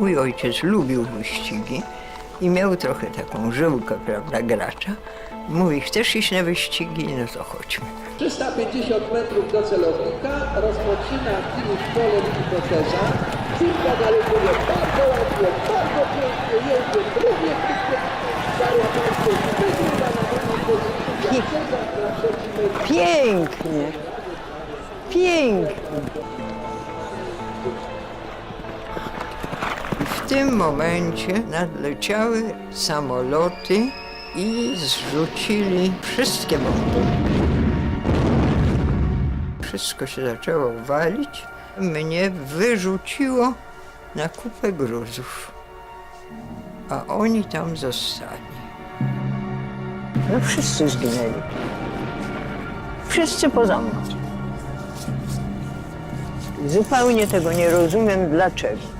Mój ojciec lubił wyścigi i miał trochę taką żyłkę, prawda, gracza. Mówi, chcesz iść na wyścigi? No to chodźmy. 350 metrów do celownika, rozpoczyna finish polem i proteza. Kilka galopuje bardzo ładnie, bardzo pięknie, jedzie, drugie Daria Pańska tym momencie nadleciały samoloty i zrzucili wszystkie bomby. Wszystko się zaczęło walić. Mnie wyrzuciło na kupę gruzów, a oni tam zostali. No wszyscy zginęli. Wszyscy poza mną. Zupełnie tego nie rozumiem dlaczego.